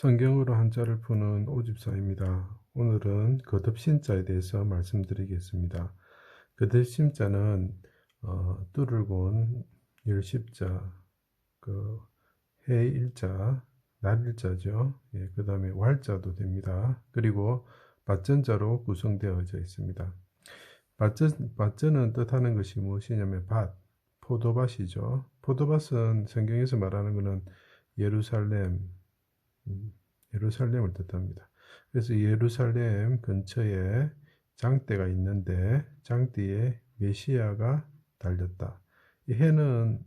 성경으로 한자를 푸는 오집사입니다. 오늘은 거듭신자에 대해서 말씀드리겠습니다. 거듭신자는 어, 뚫을 곤 열십자, 그 해일자, 날일자죠. 예, 그 다음에 왈자도 됩니다. 그리고 밭전자로 구성되어져 있습니다. 밭전, 밭전은 뜻하는 것이 무엇이냐면 밭, 포도밭이죠. 포도밭은 성경에서 말하는 것은 예루살렘, 음, 예루살렘을 뜻합니다. 그래서 예루살렘 근처에 장대가 있는데 장대에 메시아가 달렸다. 이 해는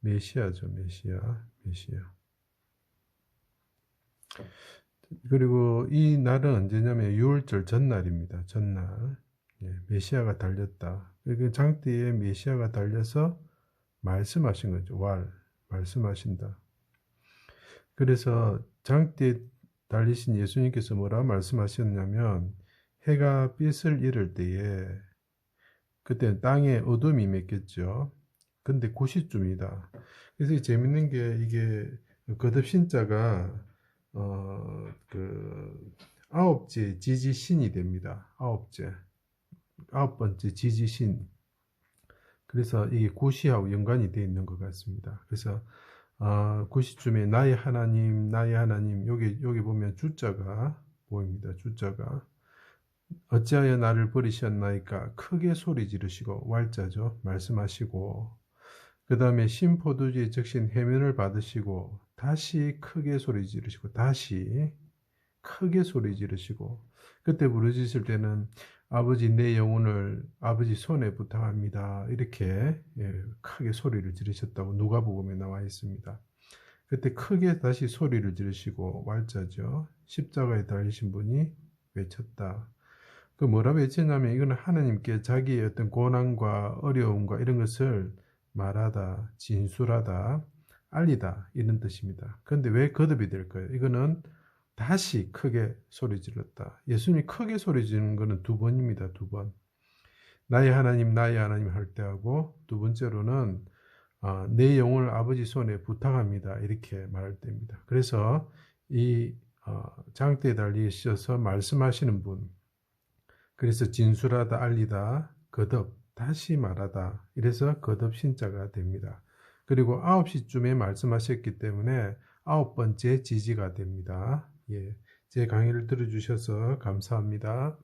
메시아죠, 메시아, 메시아. 그리고 이 날은 언제냐면 6월절 전날입니다. 전날. 예, 메시아가 달렸다. 그 장대에 메시아가 달려서 말씀하신 거죠. 왈, 말씀하신다. 그래서 장대에 달리신 예수님께서 뭐라 말씀하셨냐면 해가 빛을 잃을 때에 그때는 땅에 어둠이 맺겠죠. 근데 9시쯤이다. 그래서 재밌는 게 이게 거듭신자가 어그 아홉째 지지신이 됩니다. 아홉째 아홉 번째 지지신. 그래서 이게 구시하고 연관이 되어 있는 것 같습니다. 그래서 어, 90쯤에 나의 하나님, 나의 하나님, 여기, 여기 보면 주자가 보입니다. 주자가. 어찌하여 나를 버리셨나이까 크게 소리 지르시고, 왈자죠. 말씀하시고, 그 다음에 신포도주의 적신 해면을 받으시고, 다시 크게 소리 지르시고, 다시 크게 소리 지르시고, 그때 부르짖을 때는 아버지 내 영혼을 아버지 손에 부탁합니다. 이렇게 예, 크게 소리를 지르셨다고 누가복음에 나와 있습니다. 그때 크게 다시 소리를 지르시고 왈자죠. 십자가에 달리신 분이 외쳤다. 그 뭐라 외쳤냐면 이거는 하나님께 자기의 어떤 고난과 어려움과 이런 것을 말하다, 진술하다, 알리다 이런 뜻입니다. 그런데 왜 거듭이 될까요? 이거는 다시 크게 소리 질렀다. 예수님이 크게 소리 지르는 것은 두 번입니다. 두 번. 나의 하나님, 나의 하나님 할 때 하고 두 번째로는 어, 내 영혼을 아버지 손에 부탁합니다. 이렇게 말할 때입니다. 그래서 이 어, 장대에 달리셔서 말씀하시는 분, 그래서 진술하다, 알리다, 거듭, 다시 말하다. 이래서 거듭 신자가 됩니다. 그리고 9시쯤에 말씀하셨기 때문에 아홉 번째 지지가 됩니다. 예, 제 강의를 들어주셔서 감사합니다.